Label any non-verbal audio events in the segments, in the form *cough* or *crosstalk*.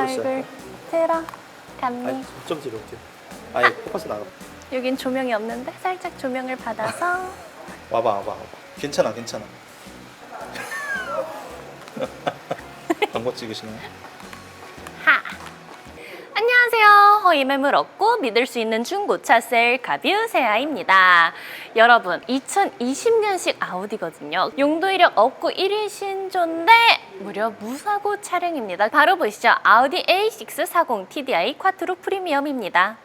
얼굴 얼굴 들어 아니 감니 좀 뒤로 뒤로. 아예 포커스 나가. 여긴 조명이 없는데 살짝 조명을 받아서 *laughs* 와봐 와봐 와봐. 괜찮아 괜찮아. *laughs* 광고 찍으시나요? 하 안녕하세요 허위매물 얻고 믿을 수 있는 중고차 셀카뷰 세아입니다 여러분 2020년식 아우디거든요 용도 이력 없고 1인 신조인데 무려 무사고 차량입니다. 바로 보시죠? 아우디 A6 40 TDI 쿼트로 프리미엄입니다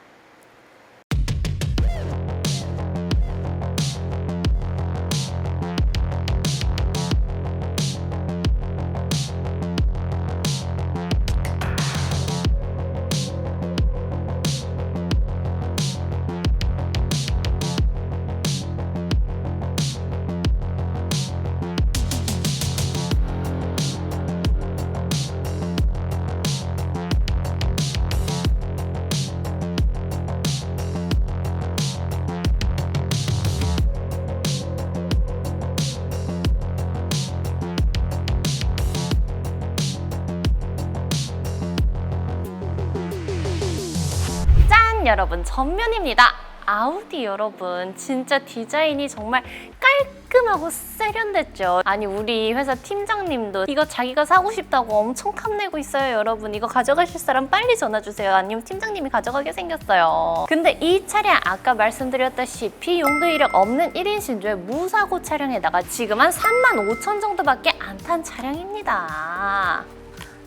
여러분 전면입니다. 아우디 여러분 진짜 디자인이 정말 깔끔하고 세련됐죠? 아니 우리 회사 팀장님도 이거 자기가 사고 싶다고 엄청 탐내고 있어요 여러분. 이거 가져가실 사람 빨리 전화 주세요. 아니면 팀장님이 가져가게 생겼어요. 근데 이 차량 아까 말씀드렸다시피 용도 이력 없는 1인 신조의 무사고 차량에다가 지금 한 3만 5천 정도밖에 안 탄 차량입니다.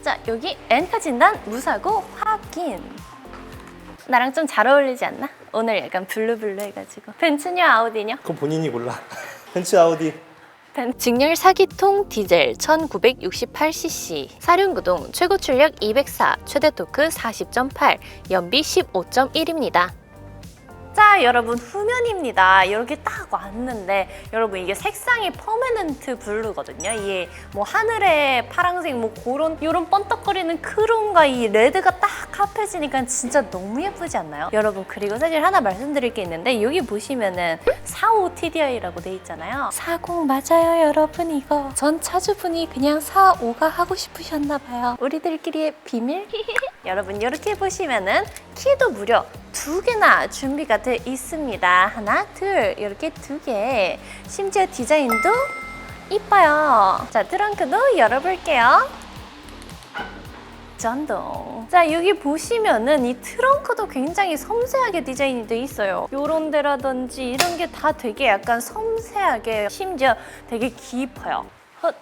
자 여기 엔카 진단 무사고 확인 나랑 좀 잘 어울리지 않나? 오늘 약간 블루블루 해가지고 벤츠냐 아우디냐? 그럼 본인이 골라. *laughs* 벤츠 아우디. 벤... 직렬 4기통 디젤 1968cc 사륜구동 최고 출력 204 최대 토크 40.8 연비 15.1입니다 자 여러분 후면입니다. 이렇게 딱 왔는데 여러분 이게 색상이 퍼머넌트 블루거든요. 이게 뭐 하늘에 파랑색 뭐 그런 이런 번떡거리는 크롬과 이 레드가 딱 합해지니까 진짜 너무 예쁘지 않나요? 여러분 그리고 사실 하나 말씀드릴 게 있는데 여기 보시면은 45 TDI라고 돼 있잖아요. 40 맞아요 여러분. 이거 전 차주분이 그냥 45가 하고 싶으셨나 봐요. 우리들끼리의 비밀? *laughs* 여러분 이렇게 보시면은 키도 무려 두 개나 준비가 돼 있습니다. 하나, 둘, 이렇게 두 개. 심지어 디자인도 이뻐요. 자, 트렁크도 열어볼게요. 전동. 자, 여기 보시면은 이 트렁크도 굉장히 섬세하게 디자인이 돼 있어요. 요런 데라든지 이런 게 다 되게 약간 섬세하게 심지어 되게 깊어요. 헛.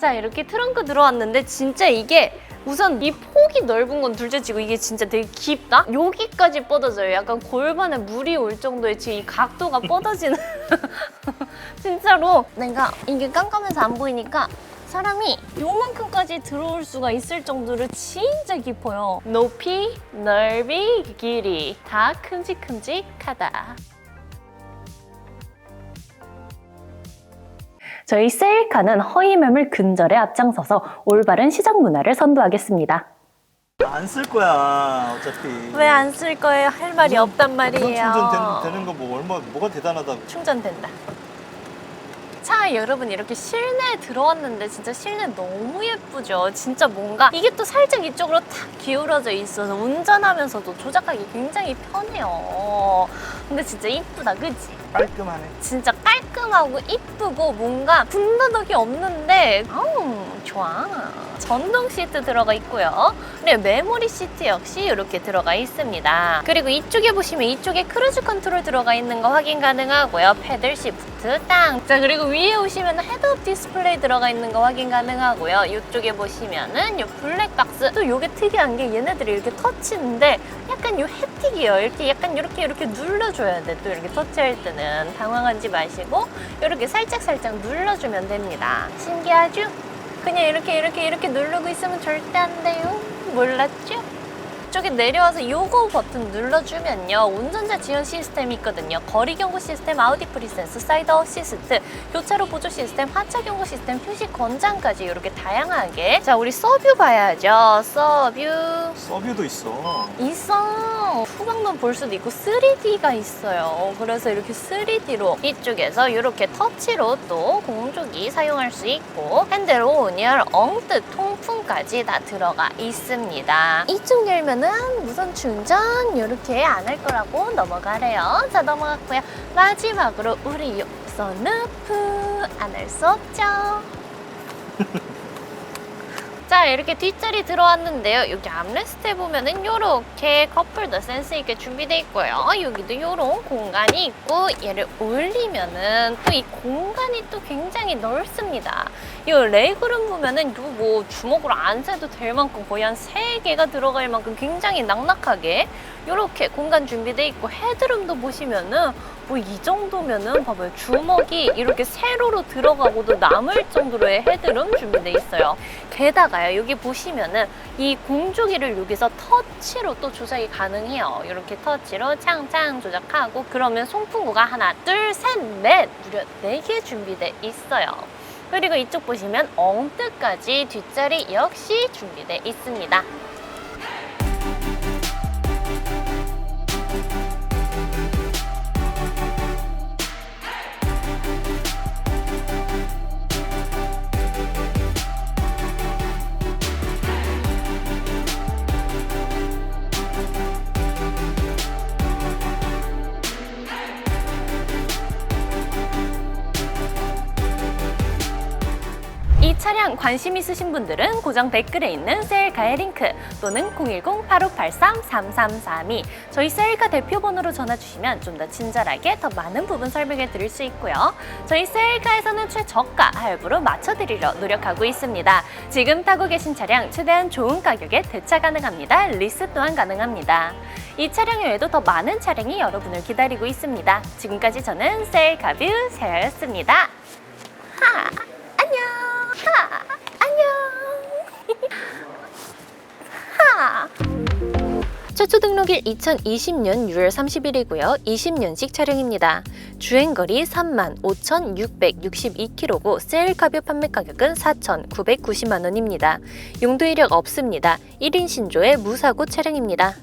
자 이렇게 트렁크 들어왔는데 진짜 이게 우선 이 폭이 넓은 건 둘째치고 이게 진짜 되게 깊다? 여기까지 뻗어져요. 약간 골반에 물이 올 정도의 지금 이 각도가 뻗어지는 *laughs* 진짜로 내가 이게 깜깜해서 안 보이니까 사람이 요만큼까지 들어올 수가 있을 정도로 진짜 깊어요. 높이, 넓이, 길이 다 큼직큼직하다. 저희 셀카는 허위매물 근절에 앞장서서 올바른 시장 문화를 선도하겠습니다. 안 쓸 거야 어차피. 왜 안 쓸 거예요? 할 말이 없단 말이에요. 충전 되는 거 뭐 얼마 뭐가 대단하다. 충전된다. 자, 여러분 이렇게 실내에 들어왔는데 진짜 실내 너무 예쁘죠? 진짜 뭔가 이게 또 살짝 이쪽으로 탁 기울어져 있어서 운전하면서도 조작하기 굉장히 편해요. 근데 진짜 이쁘다, 그치? 깔끔하네. 진짜 깔끔 하고 이쁘고 뭔가 군더더기 없는데 음 좋아. 전동 시트 들어가 있고요. 그리고 메모리 시트 역시 이렇게 들어가 있습니다. 그리고 이쪽에 보시면 이쪽에 크루즈 컨트롤 들어가 있는 거 확인 가능하고요. 패들 시프트 땅자 그리고 위에 오시면 헤드업 디스플레이 들어가 있는 거 확인 가능하고요. 이쪽에 보시면은 요 블랙박스. 또 요게 특이한 게 얘네들이 이렇게 터치인데 약간 요 햅틱이에요. 이렇게 약간 이렇게 이렇게 눌러줘야 돼. 또 이렇게 터치할 때는. 당황하지 마시고 이렇게 살짝 살짝 눌러주면 됩니다 신기하죠? 그냥 이렇게 이렇게 이렇게 누르고 있으면 절대 안 돼요 몰랐죠? 이쪽에 내려와서 요거 버튼 눌러주면요. 운전자 지원 시스템이 있거든요. 거리 경고 시스템, 아우디 프리센스, 사이드 어시스트, 교차로 보조 시스템, 하차 경고 시스템, 표시 권장까지 이렇게 다양하게. 자, 우리 서뷰 봐야죠. 서뷰. 서뷰도 있어. 있어. 후방만 볼 수도 있고 3D가 있어요. 그래서 이렇게 3D로 이쪽에서 이렇게 터치로 또 공조기 사용할 수 있고 핸들 온열, 엉뜻, 통풍까지 다 들어가 있습니다. 이쪽 열면 은 무선 충전 이렇게 안 할 거라고 넘어가래요. 자 넘어갔고요. 마지막으로 우리 선루프 안 할 수 없죠. *laughs* 자 이렇게 뒷자리 들어왔는데요. 여기 암레스트에 보면은 요렇게 컵홀더 센스 있게 준비되어 있고요. 여기도 요런 공간이 있고 얘를 올리면은 또 이 공간이 또 굉장히 넓습니다. 이 레그룸 보면은 요뭐 주먹으로 안 세도 될 만큼 거의 한 세개가 들어갈 만큼 굉장히 낙낙하게 요렇게 공간 준비되어 있고 헤드룸도 보시면은 뭐 이 정도면은 봐봐요. 주먹이 이렇게 세로로 들어가고도 남을 정도로의 헤드룸 준비되어 있어요. 게다가 요. 여기 보시면은 이 공조기를 여기서 터치로 또 조작이 가능해요. 이렇게 터치로 창창 조작하고 그러면 송풍구가 하나 둘 셋 넷 무려 네 개 준비돼 있어요. 그리고 이쪽 보시면 엉뜨까지 뒷자리 역시 준비돼 있습니다 차량 관심 있으신 분들은 고정 댓글에 있는 셀카의 링크 또는 010-8583-3332 저희 셀카 대표번호로 전화 주시면 좀 더 친절하게 더 많은 부분 설명해 드릴 수 있고요. 저희 셀카에서는 최저가 할부로 맞춰드리려 노력하고 있습니다. 지금 타고 계신 차량 최대한 좋은 가격에 대차 가능합니다. 리스 또한 가능합니다. 이 차량 외에도 더 많은 차량이 여러분을 기다리고 있습니다. 지금까지 저는 셀카뷰 세였습니다. 최초 등록일 2020년 6월 30일이고요. 20년식 차량입니다. 주행거리 35,662km고 셀카뷰 판매 가격은 4,990만 원입니다. 용도 이력 없습니다. 1인 신조의 무사고 차량입니다.